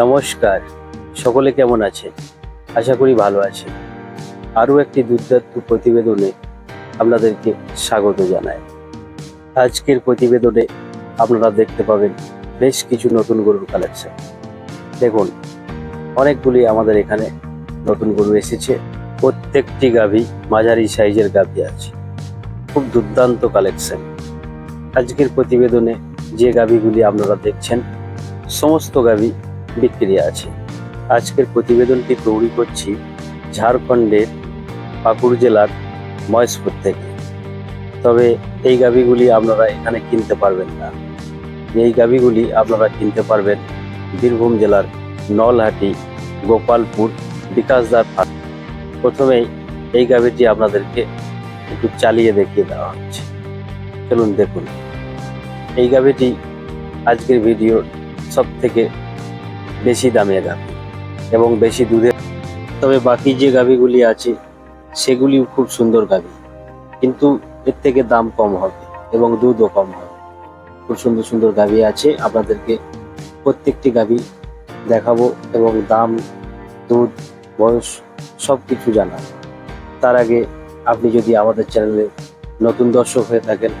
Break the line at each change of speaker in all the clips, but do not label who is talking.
নমস্কার, সকলে কেমন আছে আশা করি ভালো আছে আরও একটি দুর্দান্ত প্রতিবেদনে আপনাদেরকে স্বাগত জানায় আজকের প্রতিবেদনে আপনারা দেখতে পাবেন বেশ কিছু নতুন গরুর কালেকশন দেখুন, অনেকগুলি আমাদের এখানে নতুন গরু এসেছে। প্রত্যেকটি গাভী মাঝারি সাইজের গাভী আছে। খুব দুর্দান্ত কালেকশন আজকের প্রতিবেদনে যে গাভীগুলি আপনারা দেখছেন, সমস্ত গাভী বিক্রি আছে। আজকের প্রতিবেদনটি তৈরি করছি ঝাড়খণ্ডের পাকুড় জেলার মহেশপুর থেকে। তবে এই গাভীগুলি আপনারা এখানে কিনতে পারবেন না। এই গাভীগুলি আপনারা কিনতে পারবেন বীরভূম জেলার নলহাটি, গোপালপুর বিকাশদার ফার্ম প্রথমেই এই গাভীটি আপনাদেরকে একটু চালিয়ে দেখিয়ে দেওয়া হচ্ছে। চলুন দেখুন। এই গাভীটি আজকের ভিডিওর সব থেকে বেশি দামে গাভী এবং বেশি দুধের তবে বাকি যে গাভীগুলি আছে, সেগুলিও খুব সুন্দর গাভী। কিন্তু এর থেকে দাম কম হবে এবং দুধও কম হবে। খুব সুন্দর সুন্দর গাভী আছে। আপনাদেরকে প্রত্যেকটি গাভী দেখাবো এবং দাম, দুধ, বয়স সব কিছু জানাব। তার আগে আপনি যদি আমাদের চ্যানেলে নতুন দর্শক হয়ে থাকেন,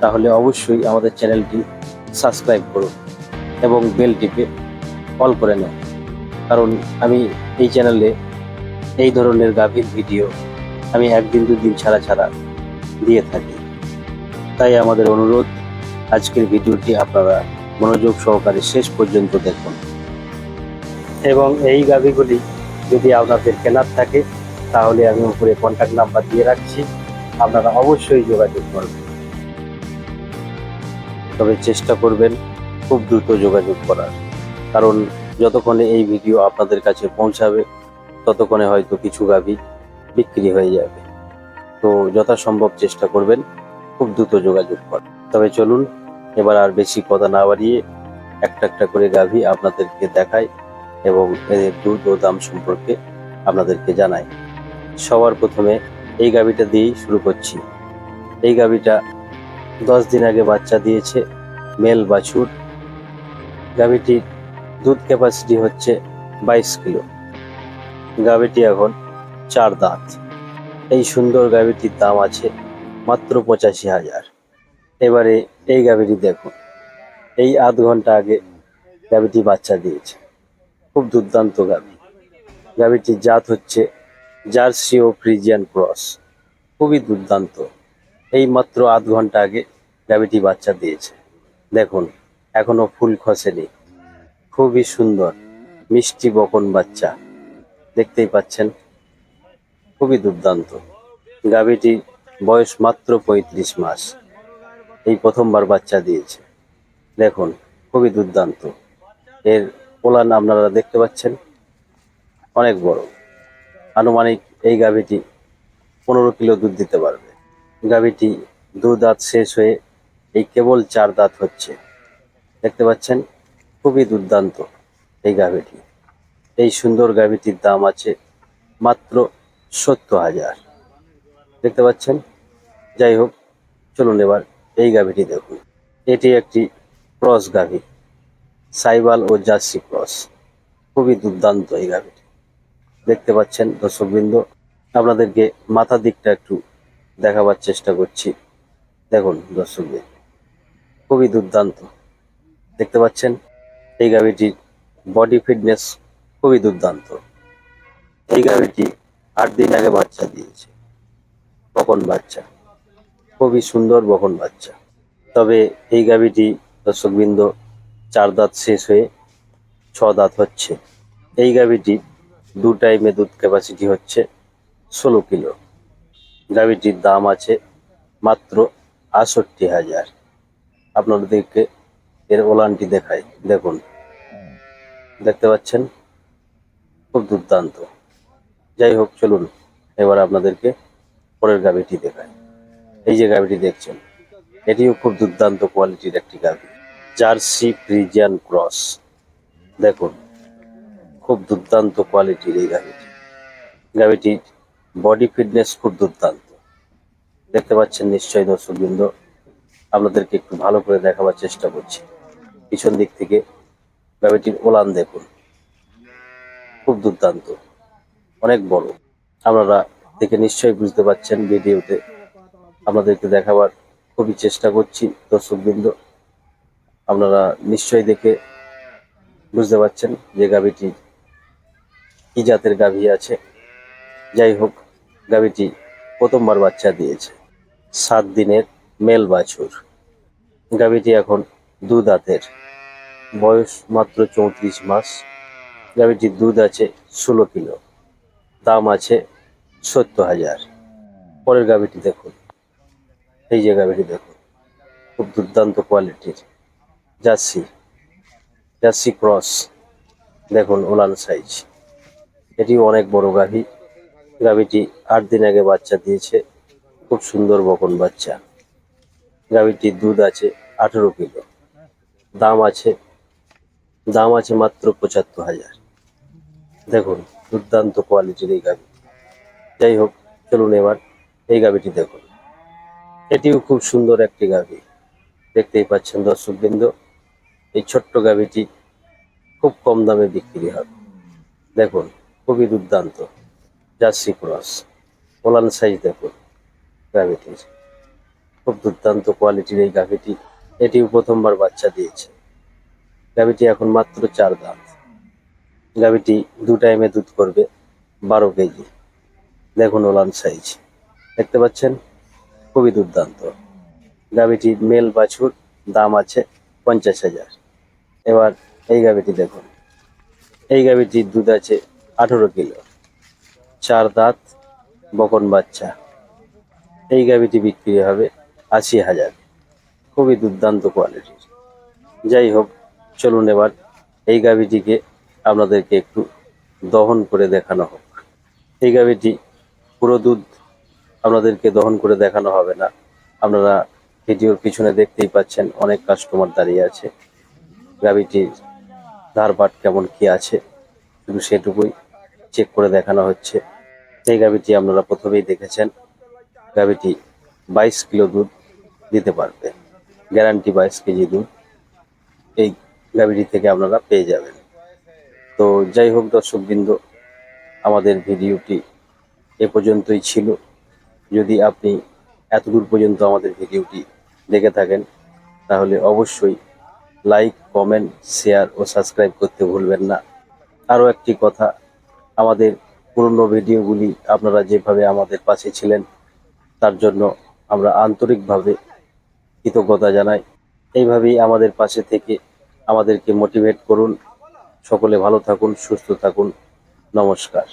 তাহলে অবশ্যই আমাদের চ্যানেলটি সাবস্ক্রাইব করুন এবং বেল টিপে অল করে নেন কারণ আমি এই চ্যানেলে এই ধরনের গাভীর ভিডিও আমি একদিন দুদিন ছাড়া ছাড়া দিয়ে থাকি। তাই আমাদের অনুরোধ, আজকের ভিডিওটি আপনারা মনোযোগ সহকারে শেষ পর্যন্ত দেখুন। এবং এই গাভীগুলি যদি আপনাদের কেনার থাকে, তাহলে আমি উপরে কন্ট্যাক্ট নাম্বার দিয়ে রাখছি। আপনারা অবশ্যই যোগাযোগ করবেন। তবে চেষ্টা করবেন খুব দ্রুত যোগাযোগ করার। কারণ যতক্ষণে এই ভিডিও আপনাদের কাছে পৌঁছাবে, ততক্ষণে হয়তো কিছু গাভী বিক্রি হয়ে যাবে। তো যথাসম্ভব চেষ্টা করবেন, খুব দ্রুত যোগাযোগ করার। তবে চলুন, এবার আর বেশি কথা না বাড়িয়ে একটা একটা করে গাভী আপনাদেরকে দেখাই এবং এদের দুধ ও দাম সম্পর্কে আপনাদেরকে জানাই। সবার প্রথমে এই গাভীটা দিয়েই শুরু করছি। এই গাভীটা দশ দিন আগে বাচ্চা দিয়েছে, মেল বাছুর। গাভীটির দুধ ক্যাপাসিটি হচ্ছে বাইশ কিলো। গাভীটি এখন চার দাঁত। এই সুন্দর গাভীটির দাম আছে মাত্র পঁচাশি হাজার। এবারে এই গাভীটি দেখুন। এই আধ ঘণ্টা আগে গাভীটি বাচ্চা দিয়েছে। খুব দুর্দান্ত গাভী। গাভীটির জাত হচ্ছে জার্সি ও ফ্রিজিয়ান ক্রস। খুবই দুর্দান্ত। এই মাত্র আধ ঘণ্টা আগে গাভীটি বাচ্চা দিয়েছে। দেখুন, এখনও ফুল খসেনি। খুবই সুন্দর, মিষ্টি বকন বাচ্চা। দেখতেই পাচ্ছেন, খুবই দুর্দান্ত। গাভীটি বয়স মাত্র পঁয়ত্রিশ মাস। এই প্রথমবার বাচ্চা দিয়েছে। দেখুন, খুবই দুর্দান্ত। এর পোলান আপনারা দেখতে পাচ্ছেন, অনেক বড়। আনুমানিক এই গাভীটি পনেরো কিলো দুধ দিতে পারবে। গাভীটি দু দাঁত শেষ হয়ে এই কেবল চার দাঁত হচ্ছে। দেখতে পাচ্ছেন খুবই দুর্দান্ত এই গাভীটি। এই সুন্দর গাভীটির দাম আছে মাত্র সত্তর হাজার। দেখতে পাচ্ছেন? যাই হোক, চলুন এবার এই গাভীটি দেখুন। এটি একটি ক্রস গাভী, সাইবাল ও জার্সি ক্রস। খুবই দুর্দান্ত এই গাভীটি। দেখতে পাচ্ছেন দর্শকবৃন্দ, আপনাদেরকে মাথা দিকটা একটু দেখাবার চেষ্টা করছি। দেখুন দর্শকবৃন্দ খুবই দুর্দান্ত। দেখতে পাচ্ছেন? এই গাভীটির বডি ফিটনেস খুবই দুর্দান্ত। এই গাভীটি আট দিন আগে বাচ্চা দিয়েছে। বকন বাচ্চা। খুবই সুন্দর বকন বাচ্চা। তবে এই গাভীটি দর্শকবৃন্দ, চার দাঁত শেষ হয়ে ছ দাঁত হচ্ছে। এই গাভীটি দু টাইমে দুধ ক্যাপাসিটি হচ্ছে ষোলো কিলো। গাভীটির দাম আছে মাত্র আটষট্টি হাজার। আপনাদেরকে এর ওলানটি দেখাই। দেখুন। দেখতে পাচ্ছেন? খুব দুর্দান্ত। যাই হোক, চলুন এবার আপনাদেরকে পরের গাভীটি দেখায় এই যে গাভীটি দেখছেন, এটিও খুব দুর্দান্ত কোয়ালিটির একটি গাভী। Jersey friesian cross. দেখুন, খুব দুর্দান্ত কোয়ালিটির এই গাভীটি। গাভীটির বডি ফিটনেস খুব দুর্দান্ত। দেখতে পাচ্ছেন নিশ্চয়ই দর্শকবৃন্দ, আপনাদেরকে একটু ভালো করে দেখাবার চেষ্টা করছি। পিছন দিক থেকে গাভীটির ওলান দেখুন। খুব দুর্দান্ত। অনেক বড়। আপনারা দেখে নিশ্চয়ই বুঝতে পারছেন ভিডিওতে। আপনাদেরকে দেখাবার খুবই চেষ্টা করছি, দর্শকবৃন্দ। আপনারা নিশ্চয়ই দেখে বুঝতে পারছেন যে গাভীটি কি জাতের গাভী আছে। যাই হোক, গাভীটি প্রথমবার বাচ্চা দিয়েছে। সাত দিনের মেল বাছুর। গাভীটি এখন দু দাঁতের। বয়স মাত্র চৌত্রিশ মাস। গাভীটির দুধ আছে ষোলো কিলো। দাম আছে সত্তর হাজার। পরের গাভীটি দেখুন। এই যে গাভীটি দেখুন। খুব দুর্দান্ত কোয়ালিটির। জার্সি। Jersey cross. দেখুন ওলান সাইজ। এটি অনেক বড় গাভী গাভীটি আট দিন আগে বাচ্চা দিয়েছে। খুব সুন্দর বকন বাচ্চা। গাভীটির দুধ আছে আঠেরো কিলো। দাম আছে দাম আছে মাত্র পঁচাত্তর হাজার। দেখুন, দুর্দান্ত কোয়ালিটির এই গাভী যাই হোক, চলুন এবার এই গাভীটি দেখুন। এটিও খুব সুন্দর একটি গাভী দেখতেই পাচ্ছেন দর্শকবৃন্দ, এই ছোট্ট গাভীটি খুব কম দামে বিক্রি হবে। দেখুন, খুবই দুর্দান্ত। জার্সি ক্রস, ওলান সাইজ দেখুন গাভীটির খুব দুর্দান্ত কোয়ালিটির এই গাভীটি এটিও প্রথমবার বাচ্চা দিয়েছে। গাভীটি এখন মাত্র চার দাঁত। গাভীটি দু টাইমে দুধ করবে বারো কেজি। দেখুন ওলান সাইজ। দেখতে পাচ্ছেন? খুবই দুর্দান্ত। গাভীটি মেল বাছুর দাম আছে পঞ্চাশ হাজার। এবার এই গাভীটি দেখুন। এই গাভীটির দুধ আছে আঠেরো কিলো। চার দাঁত, বকন বাচ্চা। এই গাভীটি বিক্রি হবে আশি হাজার। খুবই দুর্দান্ত কোয়ালিটির। যাই হোক চলুন এবার এই গাভীটিকে আপনাদেরকে একটু দহন করে দেখানো হোক। এই গাভীটি পুরো দুধ আপনাদেরকে দহন করে দেখানো হবে না। আপনারা ভিডিওর পিছনে দেখতেই পাচ্ছেন অনেক কাস্টমার দাঁড়িয়ে আছে। গাভীটির ধারপাট কেমন কি আছে শুধু সেটুকুই চেক করে দেখানো হচ্ছে। এই গাভীটি আপনারা প্রথমেই দেখেছেন, গাভীটি বাইশ কিলো দুধ দিতে পারবে। গ্যারান্টি বাইশ কেজি দুধ। এই গাভীটি থেকে আপনারা পেয়ে যাবেন। তো যাই হোক দর্শকবৃন্দ, আমাদের ভিডিওটি এ পর্যন্তই ছিল। যদি আপনি এতদূর পর্যন্ত আমাদের ভিডিওটি দেখে থাকেন, তাহলে অবশ্যই লাইক কমেন্ট শেয়ার ও সাবস্ক্রাইব করতে ভুলবেন না। আরও একটি কথা, আমাদের পুরনো ভিডিওগুলি আপনারা যেভাবে আমাদের পাশে ছিলেন, তার জন্য আমরা আন্তরিকভাবে কৃতজ্ঞতা জানাই। এইভাবেই আমাদের পাশে থেকে আমাদেরকে মোটিভেট করুন। সকলে ভালো থাকুন সুস্থ থাকুন। নমস্কার।